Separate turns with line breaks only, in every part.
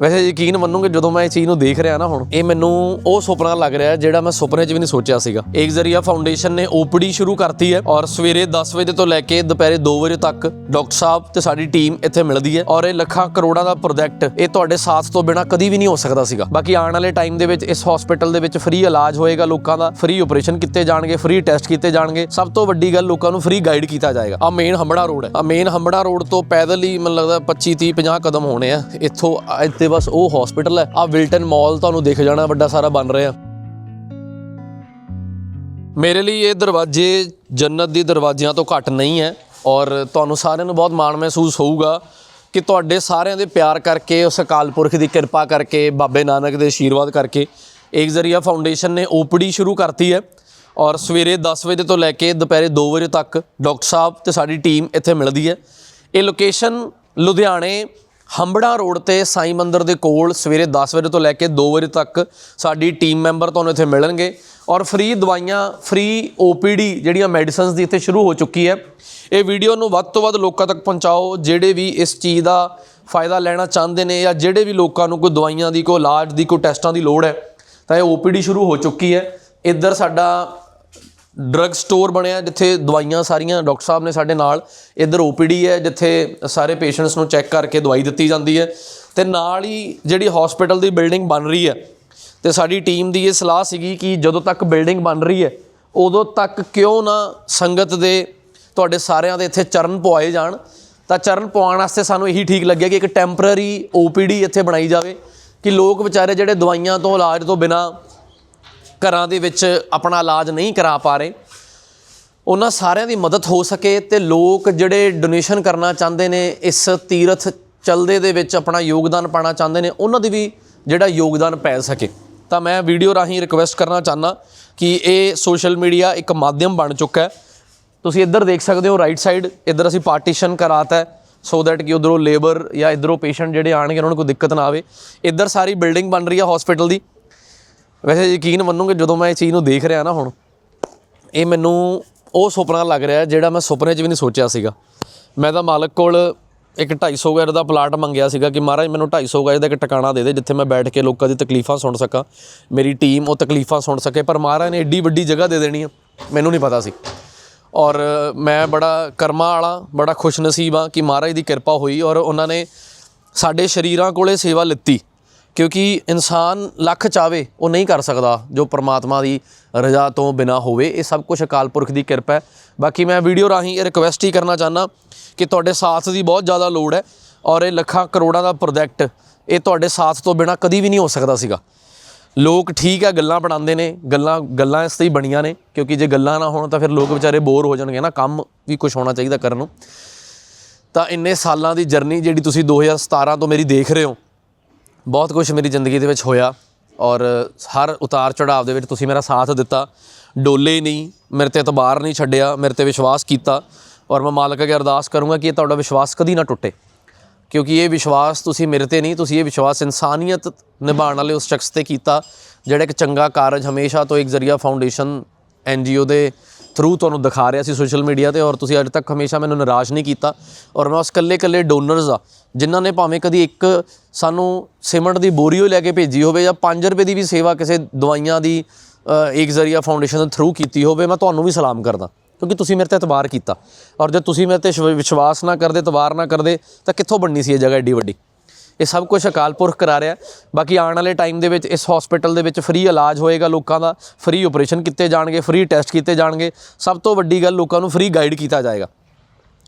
ਵੈਸੇ ਯਕੀਨ ਮੰਨੋਗੇ, ਜਦੋਂ ਮੈਂ ਇਹ ਚੀਜ਼ ਨੂੰ ਦੇਖ ਰਿਹਾ ਨਾ ਹੁਣ, ਇਹ ਮੈਨੂੰ ਉਹ ਸੁਪਨਾ ਲੱਗ ਰਿਹਾ ਜਿਹੜਾ ਮੈਂ ਸੁਪਨੇ 'ਚ ਵੀ ਨਹੀਂ ਸੋਚਿਆ ਸੀਗਾ। ਏਕ ਜ਼ਰੀਆ ਫਾਊਂਡੇਸ਼ਨ ਨੇ ਓਪੀਡੀ ਸ਼ੁਰੂ ਕਰਤੀ ਹੈ ਔਰ ਸਵੇਰੇ 10 ਵਜੇ ਤੋਂ ਲੈ ਕੇ ਦੁਪਹਿਰੇ 2 ਵਜੇ ਤੱਕ ਡਾਕਟਰ ਸਾਹਿਬ ਤੇ ਸਾਡੀ ਟੀਮ ਇੱਥੇ ਮਿਲਦੀ ਹੈ ਔਰ ਇਹ ਲੱਖਾਂ ਕਰੋੜਾਂ ਦਾ ਪ੍ਰੋਜੈਕਟ ਇਹ ਤੁਹਾਡੇ ਸਾਥ ਤੋਂ ਬਿਨਾ ਕਦੀ ਵੀ ਨਹੀਂ ਹੋ ਸਕਦਾ ਸੀਗਾ। ਬਾਕੀ ਆਉਣ ਵਾਲੇ ਟਾਈਮ ਦੇ ਵਿੱਚ ਇਸ ਹਸਪੀਟਲ ਦੇ ਵਿੱਚ ਫ੍ਰੀ ਇਲਾਜ ਹੋਏਗਾ ਲੋਕਾਂ ਦਾ ਫ੍ਰੀ ਆਪਰੇਸ਼ਨ ਕੀਤੇ ਜਾਣਗੇ ਫ੍ਰੀ ਟੈਸਟ ਕੀਤੇ ਜਾਣਗੇ। ਸਭ ਤੋਂ ਵੱਡੀ ਗੱਲ ਲੋਕਾਂ ਨੂੰ ਫ੍ਰੀ ਗਾਈਡ ਕੀਤਾ ਜਾਏਗਾ। ਆ ਮੇਨ ਹੰਬੜਾ ਰੋਡ ਹੈ। ਆ ਮੇਨ ਹੰਬੜਾ ਰੋਡ ਤੋਂ ਪੈਦਲ ਹੀ ਮੈਨੂੰ ਲੱਗਦਾ 25 30 50 ਕਦਮ ਹੋਣੇ ਆ। ਇੱਥੋਂ ਆ ਬਸ ਉਹ ਹਸਪੀਟਲ ਹੈ। ਆ ਵਿਲਟਨ ਮਾਲ ਤੁਹਾਨੂੰ ਦਿਖ ਜਾਣਾ, ਵੱਡਾ ਸਾਰਾ ਬਣ ਰਿਹਾ। ਮੇਰੇ ਲਈ ਇਹ ਦਰਵਾਜ਼ੇ ਜੰਨਤ ਦੀ ਦਰਵਾਜ਼ਿਆਂ ਤੋਂ ਘੱਟ ਨਹੀਂ ਹੈ ਔਰ ਤੁਹਾਨੂੰ ਸਾਰਿਆਂ ਨੂੰ ਬਹੁਤ ਮਾਣ ਮਹਿਸੂਸ ਹੋਊਗਾ ਕਿ ਤੁਹਾਡੇ ਸਾਰਿਆਂ ਦੇ ਪਿਆਰ ਕਰਕੇ, ਉਸ ਅਕਾਲ ਪੁਰਖ ਦੀ ਕਿਰਪਾ ਕਰਕੇ, ਬਾਬੇ ਨਾਨਕ ਦੇ ਆਸ਼ੀਰਵਾਦ ਕਰਕੇ ਏਕ ਜ਼ਰੀਆ ਫਾਊਂਡੇਸ਼ਨ ਨੇ ਓਪੀਡੀ ਸ਼ੁਰੂ ਕਰਤੀ ਹੈ। ਔਰ ਸਵੇਰੇ 10 ਵਜੇ ਤੋਂ ਲੈ ਕੇ ਦੁਪਹਿਰੇ 2 ਵਜੇ ਤੱਕ ਡਾਕਟਰ ਸਾਹਿਬ ਤੇ ਸਾਡੀ ਟੀਮ ਇੱਥੇ ਮਿਲਦੀ ਹੈ। ਇਹ ਲੋਕੇਸ਼ਨ ਲੁਧਿਆਣੇ ਹੰਬੜਾ ਰੋਡ ਤੇ ਸਾਈਂ ਮੰਦਰ ਦੇ ਕੋਲ ਸਵੇਰੇ 10 ਵਜੇ ਤੋਂ ਲੈ ਕੇ 2 ਵਜੇ ਤੱਕ ਸਾਡੀ ਟੀਮ ਮੈਂਬਰ ਤੁਹਾਨੂੰ ਇੱਥੇ ਮਿਲਣਗੇ ਔਰ ਫ੍ਰੀ ਦਵਾਈਆਂ, ਫ੍ਰੀ ਓਪੀਡੀ ਜਿਹੜੀਆਂ ਮੈਡੀਸਿਨਸ ਦੀ ਇੱਥੇ ਸ਼ੁਰੂ ਹੋ ਚੁੱਕੀ ਹੈ। ਇਹ ਵੀਡੀਓ ਨੂੰ ਵੱਧ ਤੋਂ ਵੱਧ ਲੋਕਾਂ ਤੱਕ ਪਹੁੰਚਾਓ, ਜਿਹੜੇ ਵੀ ਇਸ ਚੀਜ਼ ਦਾ ਫਾਇਦਾ ਲੈਣਾ ਚਾਹੁੰਦੇ ਨੇ ਜਾਂ ਜਿਹੜੇ ਵੀ ਲੋਕਾਂ ਨੂੰ ਕੋਈ ਦਵਾਈਆਂ ਦੀ, ਕੋਈ ਇਲਾਜ ਦੀ, ਕੋਈ ਟੈਸਟਾਂ ਦੀ ਲੋੜ ਹੈ, ਤਾਂ ਇਹ ਓਪੀਡੀ ਸ਼ੁਰੂ ਹੋ ਚੁੱਕੀ ਹੈ। ਇੱਧਰ ਸਾਡਾ ਡਰੱਗ ਸਟੋਰ ਬਣਿਆ, ਜਿੱਥੇ ਦਵਾਈਆਂ ਸਾਰੀਆਂ ਡਾਕਟਰ ਸਾਹਿਬ ਨੇ ਸਾਡੇ ਨਾਲ, ਇੱਧਰ ਓਪੀਡੀ ਹੈ, ਜਿੱਥੇ ਸਾਰੇ ਪੇਸ਼ੈਂਟਸ ਨੂੰ ਚੈੱਕ ਕਰਕੇ ਦਵਾਈ ਦਿੱਤੀ ਜਾਂਦੀ ਹੈ ਤੇ ਨਾਲ ਹੀ ਜਿਹੜੀ ਹਸਪੀਟਲ ਦੀ ਬਿਲਡਿੰਗ ਬਣ ਰਹੀ ਹੈ, ਤੇ ਸਾਡੀ ਟੀਮ ਦੀ ਇਹ ਸਲਾਹ ਸੀਗੀ ਕਿ ਜਦੋਂ ਤੱਕ ਬਿਲਡਿੰਗ ਬਣ ਰਹੀ ਹੈ, ਉਦੋਂ ਤੱਕ ਕਿਉਂ ਨਾ ਸੰਗਤ ਦੇ ਤੁਹਾਡੇ ਸਾਰਿਆਂ ਦੇ ਇੱਥੇ ਚਰਨ ਪਵਾਏ ਜਾਣ। ਤਾਂ ਚਰਨ ਪਵਾਉਣ ਵਾਸਤੇ ਸਾਨੂੰ ਇਹੀ ਠੀਕ ਲੱਗਿਆ ਕਿ ਇੱਕ ਟੈਂਪਰੇਰੀ ਓਪੀਡੀ ਇੱਥੇ ਬਣਾਈ ਜਾਵੇ, ਕਿ ਲੋਕ ਵਿਚਾਰੇ ਜਿਹੜੇ ਦਵਾਈਆਂ ਤੋਂ ਇਲਾਜ ਤੋਂ ਬਿਨਾ ਘਰਾਂ ਦੇ ਵਿੱਚ ਆਪਣਾ ਇਲਾਜ ਨਹੀਂ ਕਰਾ ਪਾ ਰਹੇ। ਉਹਨਾਂ ਸਾਰਿਆਂ ਦੀ ਮਦਦ ਹੋ ਸਕੇ ਤੇ ਲੋਕ ਜਿਹੜੇ ਡੋਨੇਸ਼ਨ ਕਰਨਾ ਚਾਹੁੰਦੇ ਨੇ, ਇਸ ਤੀਰਥ ਚਲਦੇ ਦੇ ਵਿੱਚ ਆਪਣਾ ਯੋਗਦਾਨ ਪਾਣਾ ਚਾਹੁੰਦੇ ਨੇ, ਉਹਨਾਂ ਦੀ ਵੀ ਜਿਹੜਾ ਯੋਗਦਾਨ ਪੈ ਸਕੇ। ਤਾਂ ਮੈਂ ਵੀਡੀਓ ਰਾਹੀਂ ਰਿਕਵੈਸਟ ਕਰਨਾ ਚਾਹਨਾ ਕਿ ਇਹ ਸੋਸ਼ਲ ਮੀਡੀਆ ਇੱਕ ਮਾਧਿਅਮ ਬਣ ਚੁੱਕਾ ਹੈ। ਤੁਸੀਂ ਇੱਧਰ ਦੇਖ ਸਕਦੇ ਹੋ ਰਾਈਟ ਸਾਈਡ ਇੱਧਰ ਅਸੀਂ ਪਾਰਟੀਸ਼ਨ ਕਰਾਤਾ ਹੈ ਸੋ ਦੈਟ ਕਿ ਉਧਰੋਂ ਲੇਬਰ ਜਾਂ ਇਧਰੋਂ ਪੇਸ਼ੈਂਟ ਜਿਹੜੇ ਆਣਗੇ ਉਹਨਾਂ ਨੂੰ ਕੋਈ ਦਿੱਕਤ ਨਾ ਆਵੇ। ਇੱਧਰ ਸਾਰੀ ਬਿਲਡਿੰਗ ਬਣ ਰਹੀ ਹੈ ਹਸਪੀਟਲ ਦੀ। ਵੈਸੇ ਯਕੀਨ ਮੰਨੋਗੇ, ਜਦੋਂ ਮੈਂ ਇਹ ਚੀਜ਼ ਨੂੰ ਦੇਖ ਰਿਹਾ ਨਾ ਹੁਣ, ਇਹ ਮੈਨੂੰ ਉਹ ਸੁਪਨਾ ਲੱਗ ਰਿਹਾ ਜਿਹੜਾ ਮੈਂ ਸੁਪਨੇ 'ਚ ਵੀ ਨਹੀਂ ਸੋਚਿਆ ਸੀਗਾ। ਮੈਂ ਤਾਂ ਮਾਲਕ ਕੋਲ ਇੱਕ 250 ਗਜ ਦਾ ਪਲਾਟ ਮੰਗਿਆ ਸੀਗਾ ਕਿ ਮਹਾਰਾਜ ਮੈਨੂੰ 250 ਗਜ ਦਾ ਇੱਕ ਟਿਕਾਣਾ ਦੇ ਦੇ, ਜਿੱਥੇ ਮੈਂ ਬੈਠ ਕੇ ਲੋਕਾਂ ਦੀ ਤਕਲੀਫਾਂ ਸੁਣ ਸਕਾਂ। ਮੇਰੀ ਟੀਮ ਉਹ ਤਕਲੀਫਾਂ ਸੁਣ ਸਕੇ, ਪਰ ਮਹਾਰਾਜ ਨੇ ਏਡੀ ਵੱਡੀ ਜਗ੍ਹਾ ਦੇ ਦੇਣੀ ਹੈ ਮੈਨੂੰ ਨਹੀਂ ਪਤਾ ਸੀ। ਔਰ ਮੈਂ ਬੜਾ ਕਰਮਾਂ ਵਾਲਾ, ਬੜਾ ਖੁਸ਼ਨਸੀਬ ਹਾਂ ਕਿ ਮਹਾਰਾਜ ਦੀ ਕਿਰਪਾ ਹੋਈ ਔਰ ਉਹਨਾਂ ਨੇ ਸਾਡੇ ਸ਼ਰੀਰਾਂ ਕੋਲੇ ਸੇਵਾ ਲਿੱਤੀ। ਕਿਉਂਕਿ ਇਨਸਾਨ ਲੱਖ ਚਾਵੇ ਉਹ ਨਹੀਂ ਕਰ ਸਕਦਾ, ਜੋ ਪ੍ਰਮਾਤਮਾ ਦੀ ਰਜ਼ਾ ਤੋਂ ਬਿਨਾ ਹੋਵੇ। ਇਹ ਸਭ ਕੁਝ ਅਕਾਲ ਪੁਰਖ ਦੀ ਕਿਰਪਾ ਹੈ। ਬਾਕੀ ਮੈਂ ਵੀਡੀਓ ਰਾਹੀਂ ਇਹ ਰਿਕਵੈਸਟ ਹੀ ਕਰਨਾ ਚਾਹਨਾ ਕਿ ਤੁਹਾਡੇ ਸਾਥ ਦੀ ਬਹੁਤ ਜ਼ਿਆਦਾ ਲੋੜ ਹੈ ਔਰ ਇਹ ਲੱਖਾਂ ਕਰੋੜਾਂ ਦਾ ਪ੍ਰੋਜੈਕਟ ਇਹ ਤੁਹਾਡੇ ਸਾਥ ਤੋਂ ਬਿਨਾ ਕਦੀ ਵੀ ਨਹੀਂ ਹੋ ਸਕਦਾ ਸੀਗਾ। ਲੋਕ ਠੀਕ ਹੈ, ਗੱਲਾਂ ਬਣਾਉਂਦੇ ਨੇ, ਗੱਲਾਂ ਗੱਲਾਂ ਇਸ ਤੇ ਹੀ ਬਣੀਆਂ ਨੇ, ਕਿਉਂਕਿ ਜੇ ਗੱਲਾਂ ਨਾ ਹੋਣ ਤਾਂ ਫਿਰ ਲੋਕ ਵਿਚਾਰੇ ਬੋਰ ਹੋ ਜਾਣਗੇ ਨਾ, ਕੰਮ ਵੀ ਕੁਝ ਹੋਣਾ ਚਾਹੀਦਾ ਕਰਨ ਨੂੰ। ਤਾਂ ਇੰਨੇ ਸਾਲਾਂ ਦੀ ਜਰਨੀ ਜਿਹੜੀ ਤੁਸੀਂ 2017 ਤੋਂ ਮੇਰੀ ਦੇਖ ਰਹੇ ਹੋ ਬਹੁਤ ਕੁਝ ਮੇਰੀ ਜ਼ਿੰਦਗੀ ਦੇ ਵਿੱਚ ਹੋਇਆ ਔਰ ਹਰ ਉਤਾਰ ਚੜਾਵ ਦੇ ਵਿੱਚ ਤੁਸੀਂ ਮੇਰਾ ਸਾਥ ਦਿੱਤਾ। ਡੋਲੇ ਨਹੀਂ, ਮੇਰੇ ਤੇ ਇਤਬਾਰ ਨਹੀਂ ਛੱਡਿਆ, ਮੇਰੇ ਤੇ ਵਿਸ਼ਵਾਸ ਕੀਤਾ ਔਰ ਮੈਂ ਮਾਲਕ ਅੱਗੇ ਅਰਦਾਸ ਕਰੂੰਗਾ ਕਿ ਇਹ ਤੁਹਾਡਾ ਵਿਸ਼ਵਾਸ ਕਦੀ ਨਾ ਟੁੱਟੇ। ਕਿਉਂਕਿ ਇਹ ਵਿਸ਼ਵਾਸ ਤੁਸੀਂ ਮੇਰੇ ਤੇ ਨਹੀਂ, ਤੁਸੀਂ ਇਹ ਵਿਸ਼ਵਾਸ ਇਨਸਾਨੀਅਤ ਨਿਭਾਉਣ ਵਾਲੇ ਉਸ ਸ਼ਖਸ ਤੇ ਕੀਤਾ, ਜਿਹੜਾ ਇੱਕ ਚੰਗਾ ਕਾਰਜ ਹਮੇਸ਼ਾ ਤੋਂ ਇੱਕ ਜ਼ਰੀਆ ਫਾਊਂਡੇਸ਼ਨ ਐਨਜੀਓ ਦੇ ਥਰੂ ਤੁਹਾਨੂੰ ਦਿਖਾ ਰਿਹਾ ਸੀ ਸੋਸ਼ਲ ਮੀਡੀਆ ਤੇ ਔਰ ਤੁਸੀਂ ਅੱਜ ਤੱਕ ਹਮੇਸ਼ਾ ਮੈਨੂੰ ਨਿਰਾਸ਼ ਨਹੀਂ ਕੀਤਾ ਔਰ ਮੈਂ ਉਸ ਕੱਲੇ ਕੱਲੇ ਡੋਨਰਸ ਆ ਜਿਨ੍ਹਾਂ ਨੇ ਭਾਵੇਂ ਕਦੀ ਇੱਕ ਸਾਨੂੰ ਸਿਮਟ ਦੀ ਬੋਰੀਓ ਲੈ ਕੇ ਭੇਜੀ ਹੋਵੇ ਜਾਂ 5 ਰੁਪਏ ਦੀ ਵੀ ਸੇਵਾ ਕਿਸੇ ਦਵਾਈਆਂ ਦੀ ਅ, ਇੱਕ ਜ਼ਰੀਆ ਫਾਊਂਡੇਸ਼ਨ ਦੇ ਥਰੂ ਕੀਤੀ ਹੋਵੇ ਮੈਂ ਤੁਹਾਨੂੰ ਵੀ ਸਲਾਮ ਕਰਦਾ ਕਿਉਂਕਿ ਤੁਸੀਂ ਮੇਰੇ ਤੇ ਇਤਬਾਰ ਕੀਤਾ ਔਰ ਜੇ ਤੁਸੀਂ ਮੇਰੇ ਤੇ ਸ਼ਵ- ਵਿਸ਼ਵਾਸ ਨਾ ਕਰਦੇ ਇਤਬਾਰ ਨਾ ਕਰਦੇ ਤਾਂ ਕਿੱਥੋਂ ਬਣਨੀ ਸੀ ਇਹ ਜਗ੍ਹਾ ਏਡੀ ਵੱਡੀ? ਇਹ ਸਭ ਕੁਝ ਅਕਾਲ ਪੁਰਖ ਕਰਾ ਰਿਹਾ ਬਾਕੀ ਆਉਣ ਵਾਲੇ ਟਾਈਮ ਦੇ ਵਿੱਚ ਇਸ ਹਸਪੀਟਲ ਦੇ ਵਿੱਚ ਫ੍ਰੀ ਇਲਾਜ ਹੋਏਗਾ ਲੋਕਾਂ ਦਾ। ਫ੍ਰੀ ਆਪਰੇਸ਼ਨ ਕੀਤੇ ਜਾਣਗੇ ਫ੍ਰੀ ਟੈਸਟ ਕੀਤੇ ਜਾਣਗੇ। ਸਭ ਤੋਂ ਵੱਡੀ ਗੱਲ ਲੋਕਾਂ ਨੂੰ ਫ੍ਰੀ ਗਾਈਡ ਕੀਤਾ ਜਾਏਗਾ।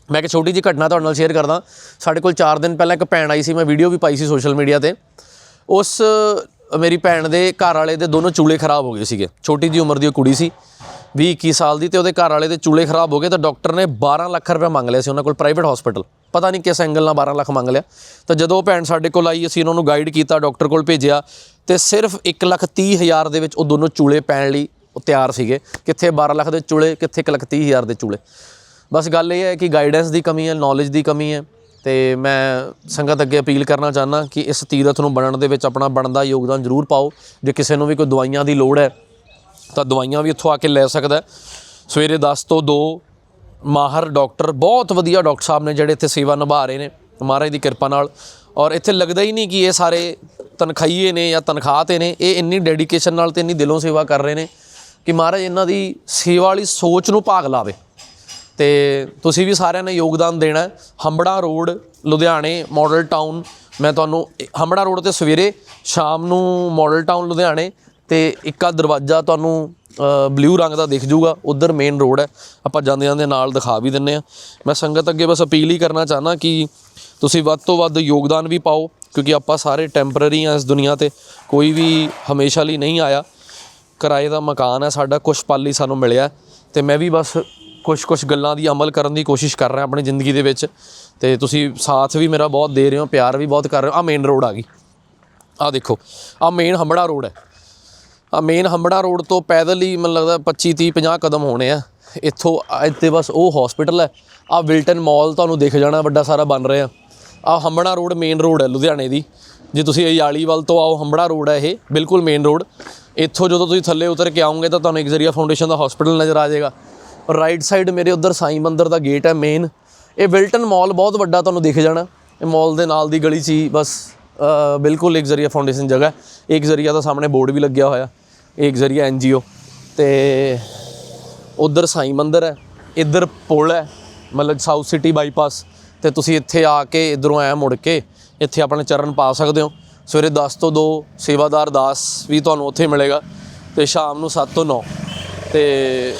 ਮੈਂ ਇੱਕ ਛੋਟੀ ਜਿਹੀ ਘਟਨਾ ਤੁਹਾਡੇ ਨਾਲ ਸ਼ੇਅਰ ਕਰਦਾ। ਸਾਡੇ ਕੋਲ 4 ਦਿਨ ਪਹਿਲਾਂ ਇੱਕ ਭੈਣ ਆਈ ਸੀ, ਮੈਂ ਵੀਡੀਓ ਵੀ ਪਾਈ ਸੀ ਸੋਸ਼ਲ ਮੀਡੀਆ ਤੇ। ਉਸ ਮੇਰੀ ਭੈਣ ਦੇ ਘਰ ਵਾਲੇ ਦੇ ਦੋਨੋਂ ਚੂਲੇ ਖਰਾਬ ਹੋ ਗਏ ਸੀਗੇ। ਛੋਟੀ ਜੀ ਉਮਰ ਦੀ ਉਹ ਕੁੜੀ ਸੀ 20 21 ਸਾਲ ਦੀ ਤੇ ਉਹਦੇ ਘਰ ਵਾਲੇ ਦੇ ਚੂਲੇ ਖਰਾਬ ਹੋ ਗਏ ਤਾਂ ਡਾਕਟਰ ਨੇ 12 ਲੱਖ ਰੁਪਏ ਮੰਗ ਲਿਆ ਸੀ ਉਹਨਾਂ ਕੋਲ ਪ੍ਰਾਈਵੇਟ ਹਸਪੀਟਲ ਪਤਾ ਨਹੀਂ ਕਿਸ ਐਂਗਲ ਨਾਲ 12 ਲੱਖ ਮੰਗ ਲਿਆ। ਤਾਂ ਜਦੋਂ ਉਹ ਭੈਣ ਸਾਡੇ ਕੋਲ ਆਈ, ਅਸੀਂ ਉਹਨਾਂ ਨੂੰ ਗਾਈਡ ਕੀਤਾ ਡਾਕਟਰ ਕੋਲ ਭੇਜਿਆ, ਤੇ ਸਿਰਫ 1 ਲੱਖ 30 ਹਜ਼ਾਰ ਦੇ ਵਿੱਚ ਉਹ ਦੋਨੋਂ ਚੂਲੇ ਪੈਣ ਲਈ ਉਹ ਤਿਆਰ ਸੀਗੇ। ਕਿੱਥੇ 12 ਲੱਖ ਦੇ ਚੂਲੇ, ਕਿੱਥੇ 1 ਲੱਖ 30 ਹਜ਼ਾਰ ਦੇ ਚੂਲੇ। ਬਸ ਗੱਲ ਇਹ ਹੈ ਕਿ ਗਾਈਡੈਂਸ ਦੀ ਕਮੀ ਹੈ ਨੌਲੇਜ ਦੀ ਕਮੀ ਹੈ, ਤੇ ਮੈਂ ਸੰਗਤ ਅੱਗੇ ਅਪੀਲ ਕਰਨਾ ਚਾਹੁੰਦਾ ਕਿ ਇਸ ਤੀਰਥ ਨੂੰ ਬਣਨ ਦੇ ਵਿੱਚ ਆਪਣਾ ਬਣਦਾ ਯੋਗਦਾਨ ਜ਼ਰੂਰ ਪਾਓ। ਜੇ ਕਿਸੇ ਨੂੰ ਵੀ ਕੋਈ ਦਵਾਈਆਂ ਦੀ ਲੋੜ ਹੈ, ਤਾਂ ਦਵਾਈਆਂ ਵੀ ਇੱਥੋਂ ਆ ਕੇ ਲੈ ਸਕਦਾ ਸਵੇਰੇ 10 ਤੋਂ 2 ਮਾਹਰ ਡਾਕਟਰ, ਬਹੁਤ ਵਧੀਆ ਡਾਕਟਰ ਸਾਹਿਬ ਨੇ ਜਿਹੜੇ ਇੱਥੇ ਸੇਵਾ ਨਿਭਾ ਰਹੇ ਨੇ, ਮਹਾਰਾਜ ਦੀ ਕਿਰਪਾ ਨਾਲ। ਔਰ ਇੱਥੇ ਲੱਗਦਾ ਹੀ ਨਹੀਂ ਕਿ ਇਹ ਸਾਰੇ ਤਨਖਾਈਏ ਨੇ ਜਾਂ ਤਨਖਾਹ ਤੇ ਨੇ, ਇਹ ਇੰਨੀ ਡੈਡੀਕੇਸ਼ਨ ਨਾਲ ਤੇ ਇੰਨੀ ਦਿਲੋਂ ਸੇਵਾ ਕਰ ਰਹੇ ਨੇ ਕਿ ਮਹਾਰਾਜ ਇਹਨਾਂ ਦੀ ਸੇਵਾ ਵਾਲੀ ਸੋਚ ਨੂੰ ਭਾਗ ਲਾਵੇ। ਤੇ ਤੁਸੀਂ ਵੀ ਸਾਰਿਆਂ ਨੇ ਯੋਗਦਾਨ ਦੇਣਾ ਹੰਬੜਾ ਰੋਡ, ਲੁਧਿਆਣੇ ਮਾਡਲ ਟਾਊਨ ਮੈਂ ਤੁਹਾਨੂੰ ਹੰਬੜਾ ਰੋਡ ਤੇ ਸਵੇਰੇ ਸ਼ਾਮ ਨੂੰ ਮਾਡਲ ਟਾਊਨ ਲੁਧਿਆਣੇ ਤੇ ਇੱਕਾ ਦਰਵਾਜ਼ਾ ਤੁਹਾਨੂੰ ਬਲੂ ਰੰਗ ਦਾ ਦਿਖ ਜੂਗਾ ਉਧਰ ਮੇਨ ਰੋਡ ਹੈ। ਆਪਾਂ ਜਾਂਦੇ ਜਾਂਦੇ ਨਾਲ ਦਿਖਾ ਵੀ ਦਿੰਨੇ ਆ ਮੈਂ ਸੰਗਤ ਅੱਗੇ ਬਸ ਅਪੀਲ ਹੀ ਕਰਨਾ ਚਾਹਨਾ ਕਿ ਤੁਸੀਂ ਵੱਧ ਤੋਂ ਵੱਧ ਯੋਗਦਾਨ ਵੀ ਪਾਓ, ਕਿਉਂਕਿ ਆਪਾਂ ਸਾਰੇ ਟੈਂਪਰਰੀ ਆ ਇਸ ਦੁਨੀਆ ਤੇ। ਕੋਈ ਵੀ ਹਮੇਸ਼ਾ ਲਈ ਨਹੀਂ ਆਇਆ। ਕਿਰਾਏ ਦਾ ਮਕਾਨ ਹੈ ਸਾਡਾ, ਕੁਛ ਪਲ ਲਈ ਸਾਨੂੰ ਮਿਲਿਆ ਤੇ ਮੈਂ ਵੀ ਬਸ ਕੁਝ ਕੁਝ ਗੱਲਾਂ ਦੀ ਅਮਲ ਕਰਨ ਦੀ ਕੋਸ਼ਿਸ਼ ਕਰ ਰਿਹਾ ਆਪਣੀ ਜ਼ਿੰਦਗੀ ਦੇ ਵਿੱਚ। ਤੇ ਤੁਸੀਂ ਸਾਥ ਵੀ ਮੇਰਾ ਬਹੁਤ ਦੇ ਰਹੇ ਹੋ, ਪਿਆਰ ਵੀ ਬਹੁਤ ਕਰ ਰਹੇ ਹੋ। ਆ ਮੇਨ ਰੋਡ ਆ ਗਈ। ਆ ਦੇਖੋ ਆ ਮੇਨ ਹੰਬੜਾ ਰੋਡ ਹੈ। ਆ ਮੇਨ ਹੰਬੜਾ ਰੋਡ ਤੋਂ ਪੈਦਲ ਹੀ ਮੈਨੂੰ ਲੱਗਦਾ 25 30 50 ਕਦਮ ਹੋਣੇ ਆ। ਇੱਥੋਂ ਇੱਥੇ ਬਸ ਉਹ ਹਸਪੀਟਲ ਹੈ। ਆ ਵਿਲਟਨ ਮਾਲ ਤੁਹਾਨੂੰ ਦਿਖ ਜਾਣਾ, ਵੱਡਾ ਸਾਰਾ ਬਣ ਰਿਹਾ। ਆ ਹੰਬੜਾ ਰੋਡ ਮੇਨ ਰੋਡ ਹੈ ਲੁਧਿਆਣੇ ਦੀ। ਜੇ ਤੁਸੀਂ ਅਯਾਲੀ ਵੱਲ ਤੋਂ ਆਓ, ਹੰਬੜਾ ਰੋਡ ਹੈ ਇਹ, ਬਿਲਕੁਲ ਮੇਨ ਰੋਡ। ਇੱਥੋਂ ਜਦੋਂ ਤੁਸੀਂ ਥੱਲੇ ਉਤਰ ਕੇ ਆਉਂਗੇ ਤਾਂ ਤੁਹਾਨੂੰ ਇੱਕ ਜ਼ਰੀਆ ਫਾਊਂਡੇਸ਼ਨ ਦਾ ਹਸਪੀਟਲ ਨਜ਼ਰ ਆ ਜਾਏਗਾ। ਰਾਈਟ ਸਾਈਡ ਮੇਰੇ ਉਧਰ ਸਾਈਂ ਮੰਦਰ ਦਾ ਗੇਟ ਹੈ ਮੇਨ ਇਹ ਵਿਲਟਨ ਮਾਲ ਬਹੁਤ ਵੱਡਾ ਤੁਹਾਨੂੰ ਦਿਖ ਜਾਣਾ। ਇਹ ਮਾਲ ਦੇ ਨਾਲ ਦੀ ਗਲੀ 'ਚ ਬਸ ਬਿਲਕੁਲ ਇੱਕ ਜ਼ਰੀਆ ਫਾਊਂਡੇਸ਼ਨ ਜਗ੍ਹਾ ਇੱਕ ਜ਼ਰੀਆ ਦਾ ਸਾਹਮਣੇ ਬੋਰਡ ਵੀ ਲੱਗਿਆ ਹੋਇਆ। ਇੱਕ ਜ਼ਰੀਆ ਐਨਜੀਓ ਤੇ ਉਧਰ ਸਾਈ ਮੰਦਰ ਹੈ, ਇੱਧਰ ਪੁਲ ਹੈ, ਮਤਲਬ ਸਾਊਥ ਸਿਟੀ ਬਾਈਪਾਸ ਤੇ ਤੁਸੀਂ ਇੱਥੇ ਆ ਕੇ ਇਧਰੋਂ ਐ ਮੁੜ ਕੇ ਇੱਥੇ ਆਪਣੇ ਚਰਨ ਪਾ ਸਕਦੇ ਹੋ। ਸਵੇਰੇ 10 ਤੋਂ 2 ਸੇਵਾਦਾਰ ਦਾਸ ਵੀ ਤੁਹਾਨੂੰ ਉੱਥੇ ਮਿਲੇਗਾ ਤੇ ਸ਼ਾਮ ਨੂੰ 7 ਤੋਂ 9 ਤੇ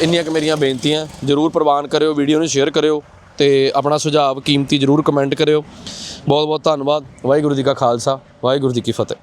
ਇੰਨੀਆਂ ਕੁ ਮੇਰੀਆਂ ਬੇਨਤੀਆਂ, ਜਰੂਰ ਪ੍ਰਵਾਨ ਕਰਿਓ, ਵੀਡੀਓ ਨੂੰ ਸ਼ੇਅਰ ਕਰਿਓ ਤੇ ਆਪਣਾ ਸੁਝਾਅ, ਕੀਮਤੀ ਜਰੂਰ ਕਮੈਂਟ ਕਰਿਓ। ਬਹੁਤ ਬਹੁਤ ਧੰਨਵਾਦ। ਵਾਹਿਗੁਰੂ ਜੀ ਕਾ ਖਾਲਸਾ, ਵਾਹਿਗੁਰੂ ਜੀ ਕੀ ਫਤਿਹ।